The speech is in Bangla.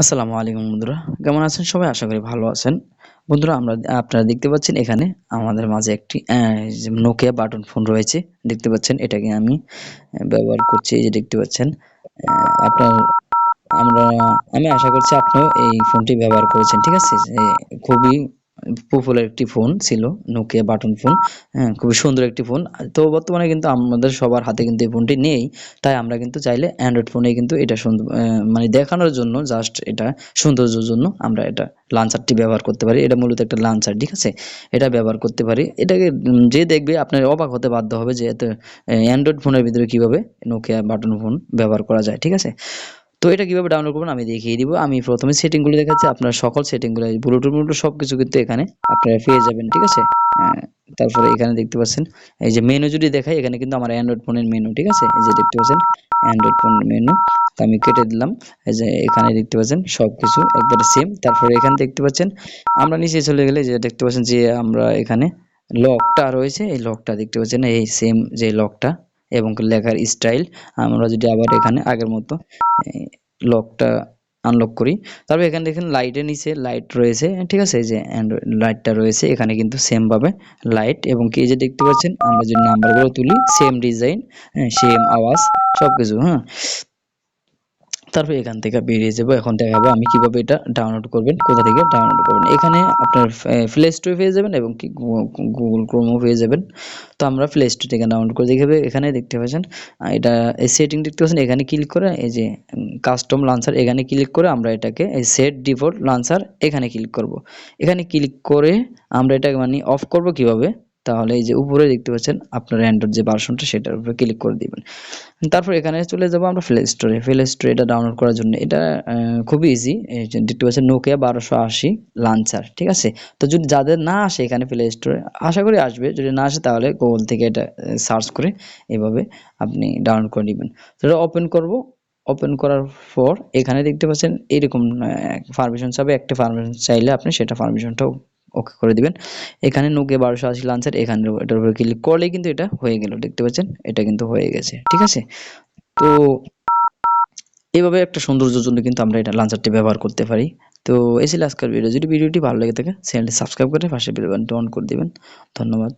আসসালামু আলাইকুম বন্ধুরা, কেমন আছেন সবাই? আশা করি ভালো আছেন। বন্ধুরা, আমরা, আপনারা দেখতে পাচ্ছেন এখানে আমাদের মাঝে একটি নোকিয়া বাটন ফোন রয়েছে। দেখতে পাচ্ছেন, এটাকে আমি ব্যবহার করছি। এই যে দেখতে পাচ্ছেন আপনার, আমরা, আমি আশা করছি আপনিও এই ফোনটি ব্যবহার করেছেন, ঠিক আছে? খুবই পপুলার একটি ফোন ছিল নোকিয়া বাটন ফোন হ্যাঁ খুবই সুন্দর একটি ফোন তো বর্তমানে কিন্তু আমাদের সবার হাতে কিন্তু এই ফোনটি নেই, তাই আমরা কিন্তু চাইলে অ্যান্ড্রয়েড ফোনে কিন্তু এটা সুন্দর মানে দেখানোর জন্য জাস্ট এটা সৌন্দর্যের জন্য আমরা এটা লাঞ্চারটি ব্যবহার করতে পারি। এটা মূলত একটা লাঞ্চার ঠিক আছে? এটা ব্যবহার করতে পারি। এটাকে যে দেখবে আপনার অবাক হতে বাধ্য হবে যে এত অ্যান্ড্রয়েড ফোনের ভিতরে কীভাবে নোকিয়া বাটন ফোন ব্যবহার করা যায়, ঠিক আছে? তো এটা কীভাবে ডাউনলোড করবেন আমি দেখিয়ে দিব। আমি প্রথমে সেটিংগুলো দেখাচ্ছি আপনার সকল সেটিংগুলো ব্লুটুথ ব্লুটুথ সব কিছু কিন্তু এখানে আপনারা পেয়ে যাবেন ঠিক আছে? আহ, তারপরে এখানে দেখতে পাচ্ছেন এই যে মেনু যদি দেখাই এখানে কিন্তু আমার অ্যান্ড্রয়েড ফোনের মেনু ঠিক আছে? এই যে দেখতে পাচ্ছেন অ্যান্ড্রয়েড ফোনের মেনু তো আমি কেটে দিলাম এই যে এখানে দেখতে পাচ্ছেন সব কিছু একবারে সেম তারপরে এখানে দেখতে পাচ্ছেন আমরা নিচে চলে গেলে যে দেখতে পাচ্ছেন যে আমরা এখানে লকটা রয়েছে এই লকটা দেখতে পাচ্ছেন এই সেম যে লকটা এবং লেখার স্টাইল আমরা যদি আবার এখানে আগের মতো লকটা আনলক করি, তারপর এখানে দেখেন লাইটের নিচে লাইট রয়েছে, ঠিক আছে? এই যে লাইটটা রয়েছে, এখানে কিন্তু সেমভাবে লাইট এবং কি যে দেখতে পাচ্ছেন, আমরা যদি নাম্বারগুলো তুলি সেম ডিজাইন সেম আওয়াজ, সবকিছু হ্যাঁ? তারপর এখান থেকে বেরিয়ে যাব, এখন দেখাবো আমি কীভাবে এটা ডাউনলোড করবেন, কোথা থেকে ডাউনলোড করবেন। এখানে আপনার প্লে স্টোরে পেয়ে যাবেন এবং কি গুগল ক্রোমও পেয়ে যাবেন। তো আমরা প্লে স্টোর থেকে ডাউনলোড করে দেখাবে, এখানে দেখতে পাচ্ছেন এটা এই সেটিং দেখতে পাচ্ছেন, এখানে ক্লিক করে এই যে কাস্টম লাঞ্চার এখানে ক্লিক করে আমরা এটাকে এই সেট ডিফল্ট লাঞ্চার এখানে ক্লিক করব। এখানে ক্লিক করে আমরা এটাকে মানে অফ করব কীভাবে? তাহলে এই যে উপরে দেখতে পাচ্ছেন, আপনার অ্যান্ড্রয়েড যে ভার্সনটা সেটার উপরে ক্লিক করে দিবেন। তারপর এখানে চলে যাব আমরা প্লে স্টোরে প্লে স্টোরে এটা ডাউনলোড করার জন্য এটা খুবই ইজি দেখতে পাচ্ছেন নোকিয়া বারোশো আশি লাঞ্চার ঠিক আছে? তো যদি যাদের না আসে এখানে প্লে স্টোরে আশা করি আসবে। যদি না আসে তাহলে গুগল থেকে এটা সার্চ করে এভাবে আপনি ডাউনলোড করে নেবেন। তো এটা ওপেন করব। ওপেন করার পর এখানে দেখতে পাচ্ছেন এরকম পারমিশন চাবে। একটা পারমিশন চাইলে আপনি সেটা পারমিশনটাও ওকে করে দিবেন। এখানে নুকে বারোশো আশি লাঞ্চার এখানে এটার উপরে ক্লিক করলে কিন্তু এটা হয়ে গেল, দেখতে পাচ্ছেন? এটা কিন্তু হয়ে গেছে, ঠিক আছে? তো এভাবে একটা সৌন্দর্যের জন্য কিন্তু আমরা এটা লাঞ্চারটি ব্যবহার করতে পারি। তো এই ছিল আজকের ভিডিও যদি ভিডিওটি ভালো লেগে থাকে চ্যানেলটি সাবস্ক্রাইব করে পাশে বেল বাটনটি অন করে দিবেন। ধন্যবাদ।